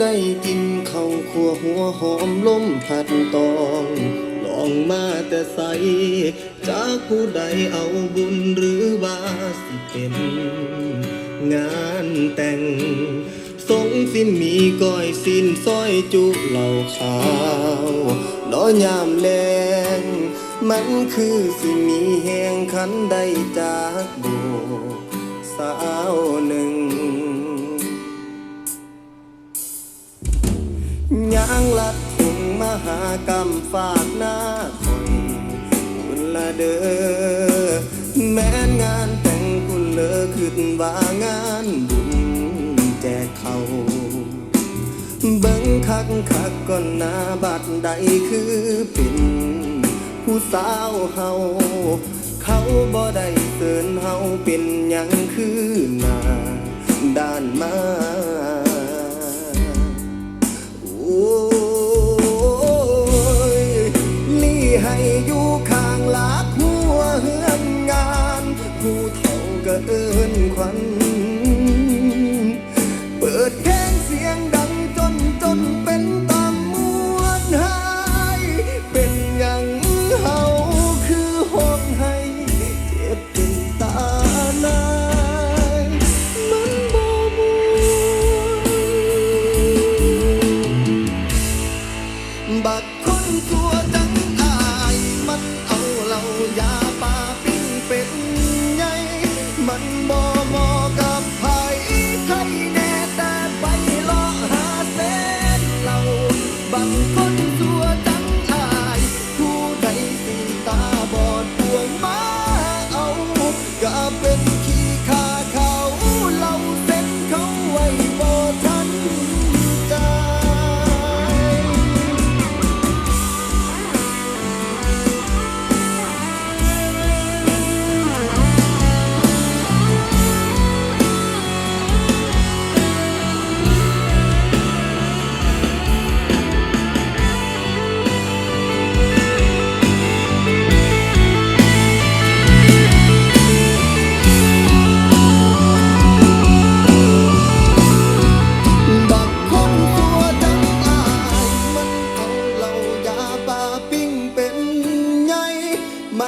ได้กินข้าวขัวหัวหอมล้มผัดตองลองมาแต่ใส จากผู้ใดเอาบุญหรือวาสิเป็นงานแต่ง สงสิ้นมีก้อยสิ้นซอยจุเหล่าขาวน้อยามแลง มันคือสิมีแหงขันใดจากโบสาวหนึ่งางลัดถุงมหากรรมฝากหน้าคอยคุณละเด้อแม้นงานแต่งคุณเลอขึ้นว่างานบุญแจกเขาเบิ่งคักคักก่อนหน้าบัดใดคือเป็นผู้สาวเฮาเขาบ่ได้เตือนเฮาเป็นยังคือหน้าด้านมา ก็เอินควัน เปิดเพลงเสียงดัง มันบ่เหมาะกับไผใครแน่แต่ไปเลาะหาเส้นเหล่าบักคน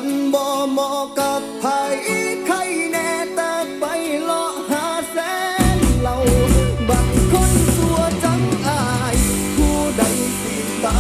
ันบ่เหมาะกับไผใครแน่แต่ไปเลาะหาแสนเราบางคนสัวจังอาย ผู้ใดติดตา